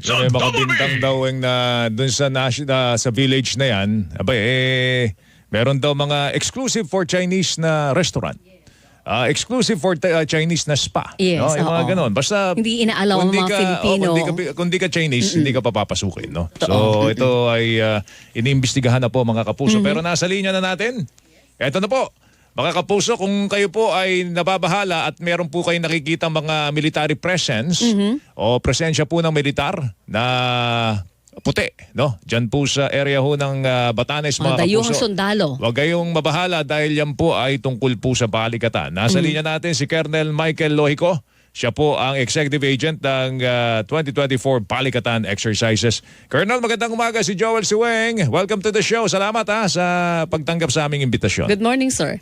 So, may mga bintang daw yung na dun sa, nas- na, sa village na yan. Abay, eh, meron daw mga exclusive for Chinese na restaurant. Ah, exclusive for uh, Chinese na spa. Yes, no? Yung mga oo. ganon. Basta Hindi inaalaw ang mga ka- Filipino. oh, kung, di ka, kung di ka Chinese, hindi ka papapasukin. No? So ito ay uh, iniimbestigahan na po mga kapuso. Pero nasa linya na natin. Ito na po. Mga kapuso, kung kayo po ay nababahala at meron po kayong nakikita mga military presence o presensya po ng militar na puti, no? Diyan po sa area ho ng ah, Batanes, mga Mga dayuhang kapuso. sundalo. Huwag kayong mabahala dahil yan po ay tungkol po sa balikatan. Nasa linya natin si Colonel Michael Lohico. Siya po ang executive agent ng ah, 2024 Balikatan Exercises. Colonel, magandang umaga si Joel Siweng. Welcome to the show. Salamat ha sa pagtanggap sa aming imbitasyon. Good morning, sir.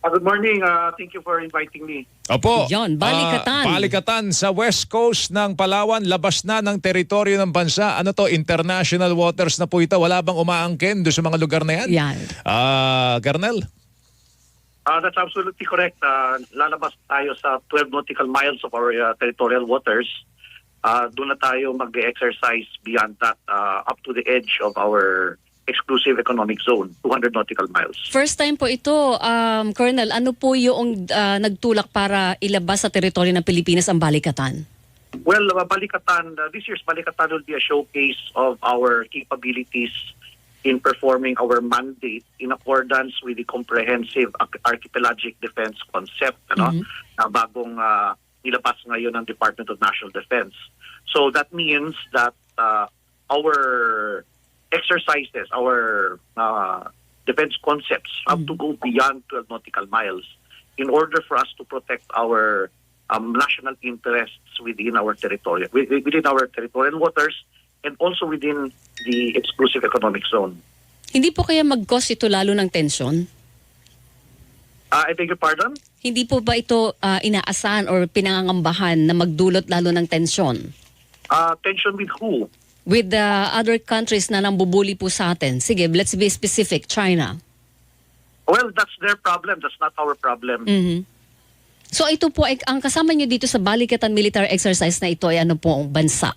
Uh, good morning. Uh, thank you for inviting me. Opo. Yan, balikatan. Ah, balikatan sa west coast ng Palawan, labas na ng teritoryo ng bansa. Ano to, international waters na po ito. Wala bang umaangkin doon sa mga lugar na yan? Yan. Ah, Colonel? Uh, that's absolutely correct. Uh, lalabas tayo sa 12 nautical miles of our uh, territorial waters. Uh, doon na tayo mag-exercise beyond that uh, up to the edge of our exclusive economic zone, 200 nautical miles. First time po ito, um, Colonel, ano po yung ah, nagtulak para ilabas sa teritoryo ng Pilipinas ang balikatan? Well, uh, Balikatan, uh, this year's Balikatan will be a showcase of our capabilities in performing our mandate in accordance with the comprehensive arch- archipelagic defense concept ano, na bagong uh, nilabas ngayon ng Department of National Defense. So that means that uh, our exercises, our uh, defense concepts have to go beyond 12 nautical miles in order for us to protect our um, national interests within our wi- within our territorial waters and also within the exclusive economic zone. Hindi po kaya mag-cause ito lalo ng tensyon? Uh, I beg your pardon? Hindi po ba ito ah, inaasahan or pinangangambahan na magdulot lalo ng tensyon? Uh, tension with who? With the other countries na nambubuli po sa atin. Sige, let's be specific. China. Well, that's their problem. That's not our problem. Mhm. So ito po, ang kasama nyo dito sa balikatan military exercise na ito ay ano po ang bansa?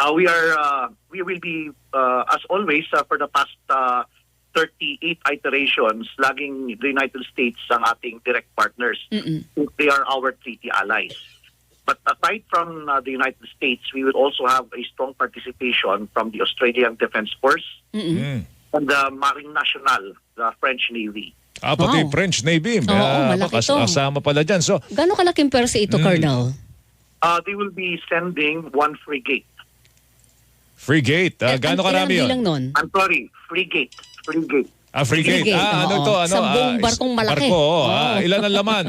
Uh, we are uh, we will be uh, as always uh, for the past uh, 38 iterations laging the United States ang ating direct partners. Mm-mm. They are our treaty allies. But aside from uh, the United States, we will also have a strong participation from the Australian Defence Force Mm. and the Marine Nationale, the French Navy. Ah, pati Wow. French Navy. Oo, Ah, malaki kas- to. Kasama pala dyan. So, Gano'ng kalaking persa ito, Mm. Colonel? Uh, they will be sending one frigate. frigate. Ah, Eh, gaano ang- karami ilang yun? bilang nun? I'm sorry, frigate. Frigate. Ah, frigate. Frigate, Ah, ano oo. to? Ano? Sampung ah, barkong malaki. Barko, oo. Oo. Ah, ilan ang laman?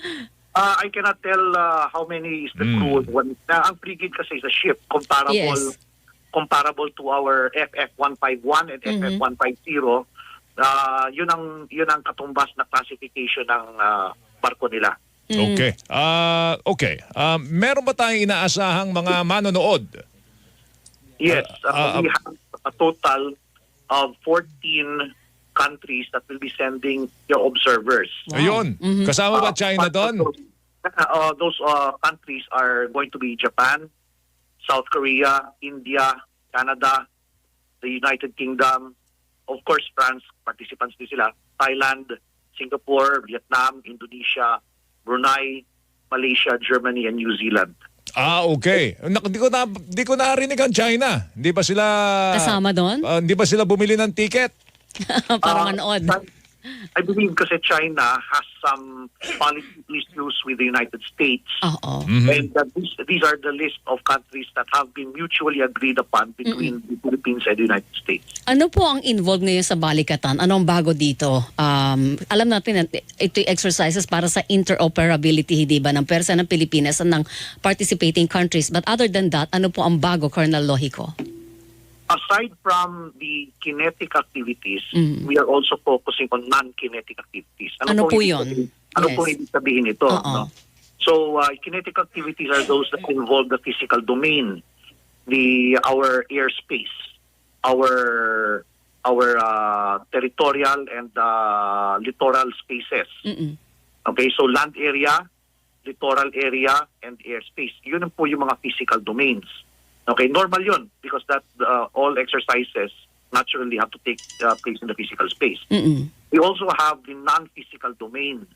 Uh, I cannot tell uh, how many is the Mm. crew. One, uh, ang frigate kasi is a ship comparable Yes. comparable to our FF151 and Mhm. FF150. Uh, yun ang yun ang katumbas na classification ng uh, barko nila. Mm. Okay. Ah, okay. Ah, meron ba tayong inaasahang mga manonood? Yes, Ah, ah, uh, we have a total of 14 countries that will be sending their observers. Wow. Ayun. Mhm. Kasama ba Uh, China doon? Those, uh, those uh, countries are going to be Japan, South Korea, India, Canada, the United Kingdom, of course France, participants din sila, Thailand, Singapore, Vietnam, Indonesia, Brunei, Malaysia, Germany, and New Zealand. Ah, okay. Nak- Di ko na di ko narinig ang China. Hindi ba sila Kasama doon? Ah, hindi ba sila bumili ng ticket? Para Uh, manood. I believe kasi China has some policy issues with the United States. Oo. Mhm. And that these, these are the list of countries that have been mutually agreed upon between the Philippines and the United States. Ano po ang involved ngayon sa balikatan? Anong bago dito? Um, alam natin na ito exercises para sa interoperability, hindi ba, ng persa ng Pilipinas at ng participating countries. But other than that, ano po ang bago, Colonel Lohico? Aside from the kinetic activities, Mhm. we are also focusing on non-kinetic activities. Ano po ibig yun? sabihin- Ano Yes. po ibig sabihin ito? No? So, uh, kinetic activities are those that involve the physical domain, the our airspace, our our uh, territorial and uh, littoral spaces. Mm-mm. Okay, so land area, littoral area, and airspace. Yun po yung mga physical domains. Okay, normal yun because that uh, all exercises naturally have to take uh, place in the physical space. Mm-mm. We also have the non-physical domain.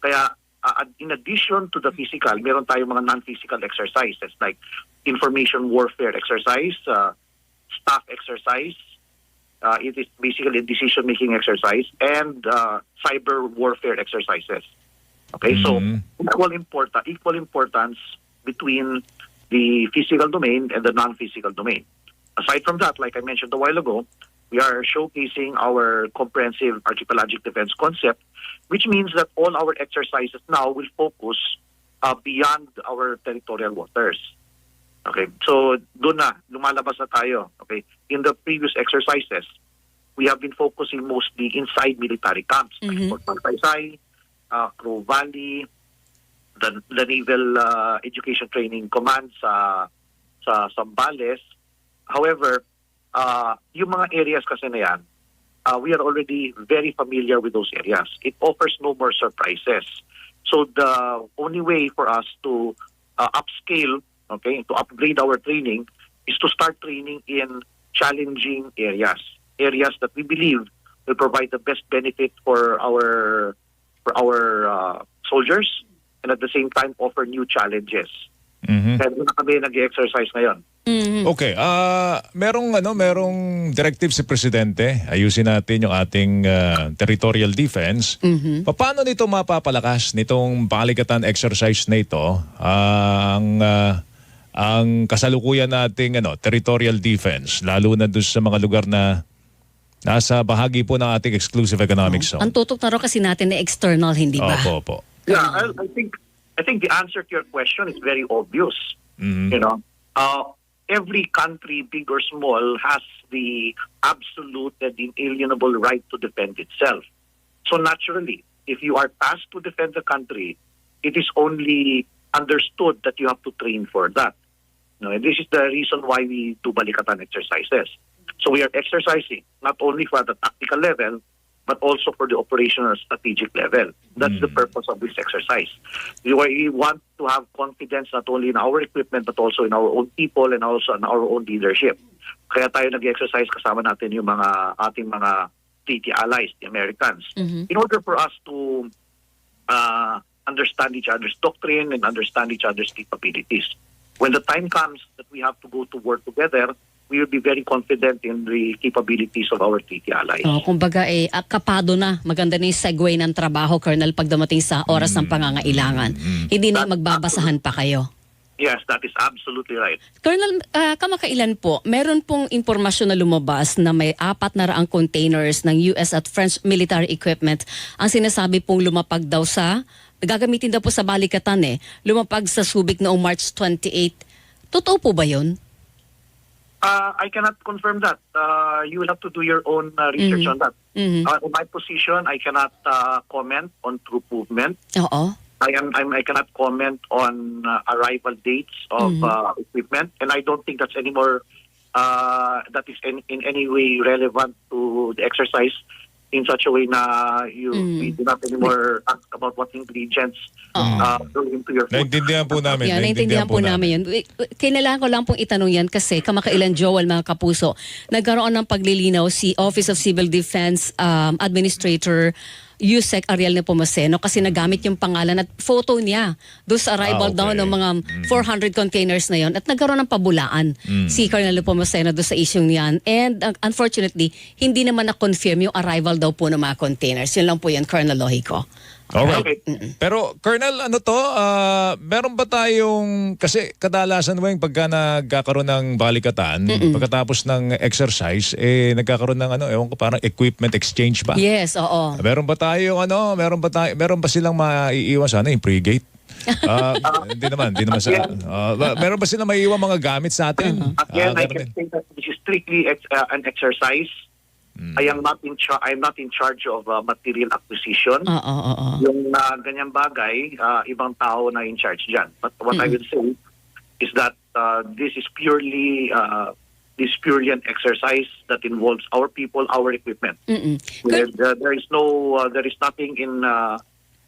Kaya uh, in addition to the physical, meron tayong mga non-physical exercises like information warfare exercise, uh, staff exercise, uh, it is basically a decision-making exercise, and uh, cyber warfare exercises. Okay, so Mhm. equal important, equal importance between the physical domain and the non-physical domain. Aside from that, like I mentioned a while ago, we are showcasing our comprehensive archipelagic defense concept, which means that all our exercises now will focus uh, beyond our territorial waters. Okay, so doon na, lumalabas na tayo. Okay, in the previous exercises, we have been focusing mostly inside military camps, like Mhm. Fort Magsaysay, uh, Crow Valley, the, the Naval uh, Education Training Command sa sa Sambales. However, uh, yung mga areas kasi na yan, uh, we are already very familiar with those areas. It offers no more surprises. So the only way for us to uh, upscale, okay, to upgrade our training is to start training in challenging areas, areas that we believe will provide the best benefit for our for our uh, soldiers and at the same time offer new challenges. Mhm. Kaya doon na kami nag-exercise ngayon. Mhm. Okay, ah merong ano, merong directive si presidente. Ayusin natin yung ating ah, territorial defense. Mhm. Paano nito mapapalakas nitong balikatan exercise na ito ang ah, ang kasalukuyan nating ano, territorial defense lalo na doon sa mga lugar na nasa bahagi po ng ating exclusive economic zone. Ang tutok na raw kasi natin na external, hindi ba? Opo, opo. Yeah, I, I think I think the answer to your question is very obvious. Mhm. You know, uh, every country, big or small, has the absolute and inalienable right to defend itself. So naturally, if you are tasked to defend the country, it is only understood that you have to train for that. You know, and this is the reason why we do balikatan exercises. So we are exercising not only for the tactical level, but also for the operational strategic level. That's the purpose of this exercise. We, we want to have confidence not only in our equipment, but also in our own people and also in our own leadership. Kaya tayo nag-exercise kasama natin yung mga ating mga treaty allies, the Americans, Mhm. in order for us to uh, understand each other's doctrine and understand each other's capabilities. When the time comes that we have to go to work together, we will be very confident in the capabilities of our treaty allies. Oh, kumbaga eh kapado na. Maganda na yung segue ng trabaho, Colonel, pag dumating sa oras ng pangangailangan. Hindi na magbabasahan pa kayo. Yes, that is absolutely right. Colonel, ah, kamakailan po, meron pong impormasyon na lumabas na may apat na raang containers ng US at French military equipment ang sinasabi pong lumapag daw sa, gagamitin daw po sa balikatan eh, lumapag sa Subic noong March 28. Totoo po ba yun? Uh, I cannot confirm that. Uh, you will have to do your own uh, research Mhm. on that. Mhm. Uh, in my position, I cannot uh, comment on troop movement. Oo. I am I'm, I cannot comment on uh, arrival dates of Mhm. uh, equipment, and I don't think that's any more uh, that is in, in any way relevant to the exercise in such a way na you we do not anymore ask about what ingredients Oo. uh, go into your food. Naintindihan po namin. Yan, naintindihan po namin yun. Wi- Kailangan ko lang pong itanong yan kasi kamakailan Joel mga kapuso, nagkaroon ng paglilinaw si Office of Civil Defense um, Administrator Yusek Ariel Nepomuceno kasi nagamit yung pangalan at photo niya doon sa Ah, arrival okay. daw ng mga 400 containers na yon at nagkaroon ng pabulaan si Colonel Nepomuceno doon sa isyong niyan and uh, unfortunately hindi naman na-confirm yung arrival daw po ng mga containers. Yun lang po yan Colonel Lohico Alright. Okay. Pero Colonel, ano to? ah, meron ba tayong kasi kadalasan mo yung pagka nagkakaroon ng balikatan, pagkatapos ng exercise eh nagkakaroon ng ano, ewan ko parang equipment exchange ba? yes oo Meron ba tayong ano, meron ba tayo meron ba silang maiiwan sana yung pre-gate? Ah, hindi naman, hindi naman sa ah, ba- meron ba silang maiiwan mga gamit sa atin? Again, Ah, I ganun can din. say that this is strictly ex- uh, an exercise. I am not in charge. I am not in charge of uh, material acquisition. oo oo Yung uh, ganyang bagay, uh, ibang tao na in charge dyan. But what I will say is that uh, this is purely uh, this is purely an exercise that involves our people, our equipment. Mm-mm. There, there- there is no, uh, there is nothing in uh,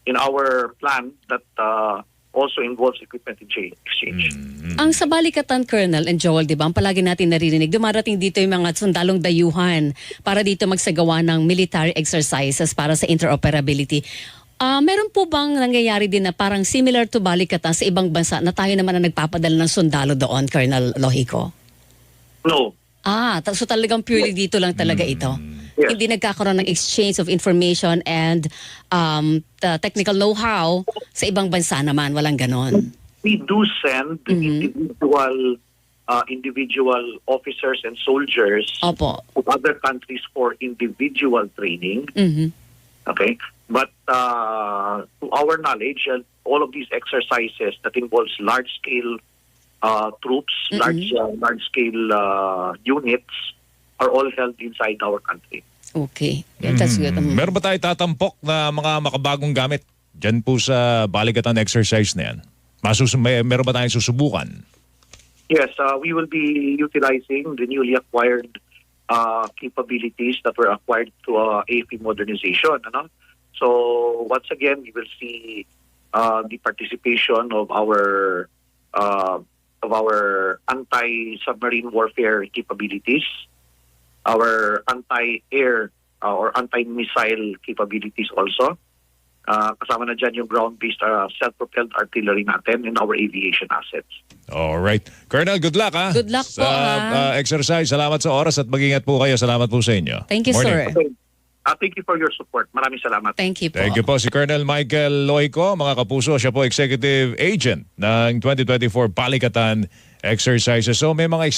in our plan that uh, also involves equipment exchange. exchange. Ang sa Balikatan, Colonel and Joel, di ba, ang palagi natin naririnig, dumarating dito yung mga sundalong dayuhan para dito magsagawa ng military exercises para sa interoperability. Ah, meron po bang nangyayari din na parang similar to Balikatan sa ibang bansa na tayo naman na nagpapadala ng sundalo doon, Colonel Lohico? No, Ah, so talagang purely dito lang talaga ito. Yes. Hindi nagkakaroon ng exchange of information and um, the technical know-how sa ibang bansa naman. Walang ganon. we do send individual uh, individual officers and soldiers Opo. to other countries for individual training. Mhm. Okay, but uh, to our knowledge, uh, all of these exercises that involves large scale uh, troops, large uh, large scale uh, units, are all held inside our country. Okay. Yeah, that's good. Mhm. Meron ba tayo tatampok na mga makabagong gamit dyan po sa balikatan exercise na yan? Masus may, meron ba tayong susubukan? Yes, uh, we will be utilizing the newly acquired uh, capabilities that were acquired through uh, AFP modernization. Ano? So once again, we will see uh, the participation of our uh, of our anti-submarine warfare capabilities, our anti-air uh, or anti-missile capabilities also. Uh, kasama na dyan yung ground-based uh, self-propelled artillery natin and our aviation assets. Alright. Colonel, good luck ha. Good luck sa, po, ha. uh, exercise. Salamat sa oras at mag-ingat po kayo. Salamat po sa inyo. Thank you, Morning. sir. Okay. Uh, thank you for your support. Maraming salamat. Thank you po. Thank you po si Colonel Michael Loico, mga kapuso. Siya po executive agent ng 2024 Balikatan exercises. So may mga